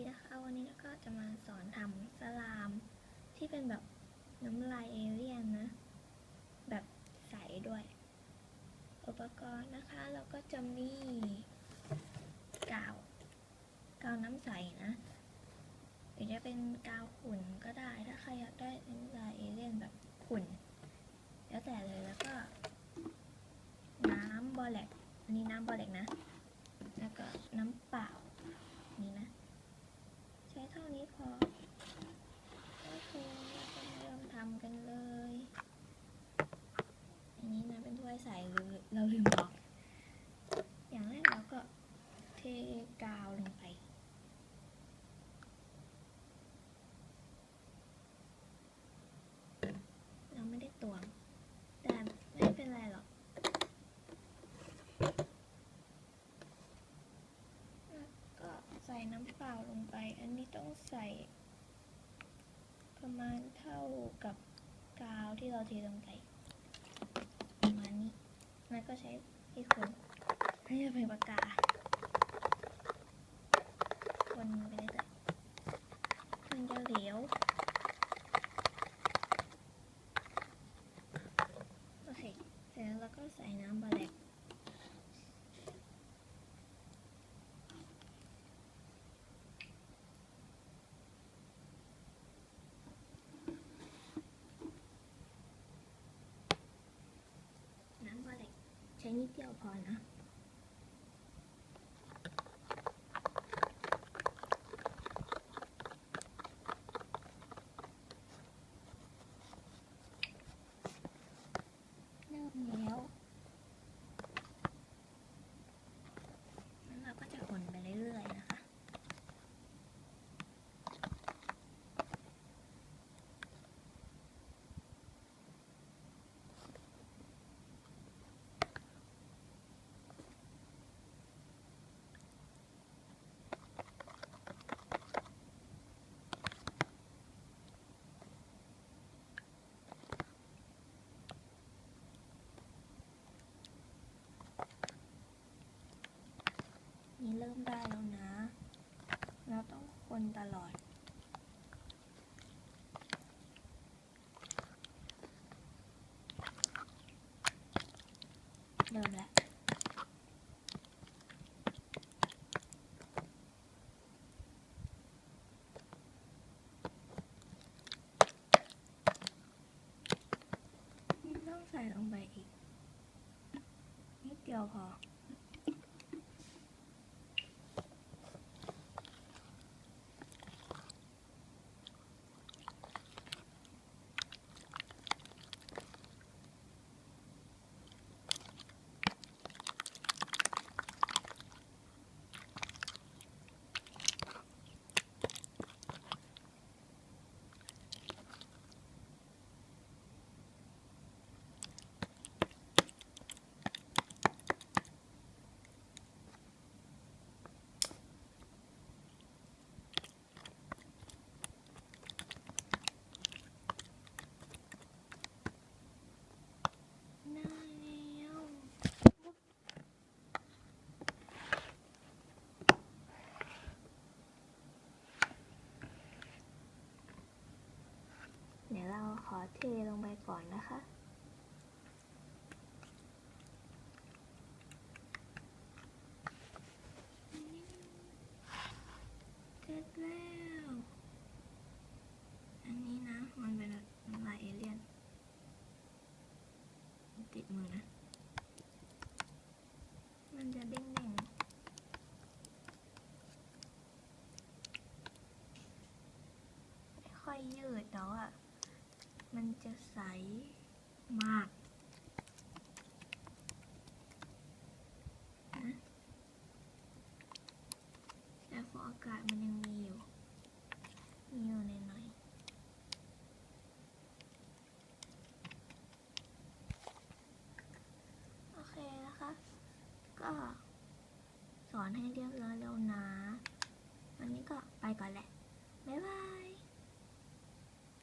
ดีนะคะวันนี้ก็จะมาสอนทำสลาม ที่เป็นแบบน้ำลายเอเลี่ยนนะ แบบใสด้วย อุปกรณ์นะคะเราก็จะมีกาวกาวน้ำใสนะหรือจะเป็นกาวขุ่นก็ได้ถ้าใครอยากได้น้ำลายเอเลี่ยนแบบขุ่น แล้วแต่เลยแล้วก็ น้ำบอแลกอันนี้น้ำบอแลกนะ แล้วก็น้ำเปล่านี่นะ ใช้เท่านี้พอ โอเคเราจะเริ่มทำกันเลย อันนี้นะเป็นถ้วยใสหรือเราลืมบอก อย่างแรกเราก็เทกาวลงไป เราไม่ได้ตวง แต่ไม่เป็นไรหรอก แล้วก็ใส่ น้ำเปล่าลงไป อันนี้ต้องใส่ ประมาณเท่ากับกาวที่เราเทลงไปประมาณนี้ แล้วก็ใช้ที่คนให้จะเป็นปากกา คนไปเรื่อยๆมันจะเหลวโอเค เสร็จแล้วเราก็ใส่น้ำบาแลก น้ำบาแลก ใช้นิดเดียวพอนะ เริ่มแล้วแล้วเราก็จะคนไปเรื่อยๆนะคะ นี่เริ่มได้แล้วนะ เราต้องคนตลอด เริ่มแล้วต้องใส่ลงไปอีกนิดเดียวพอ ได้แล้วเดี๋ยว เราขอเทลงไปก่อนนะคะ เสร็จแล้ว อันนี้นะ มันเป็นลายเอเลี่ยน ติดมือนะ มันจะเด้งๆไม่ค่อยยืดแล้วอะ มันจะใสมากนะแต่ฟองอากาศมันยังมีอยู่ มีอยู่ในน้อยโอเคนะคะ ก็สอนให้เรียบร้อยแล้วนะ วันนี้ก็ไปก่อนแหละ บ๊ายบาย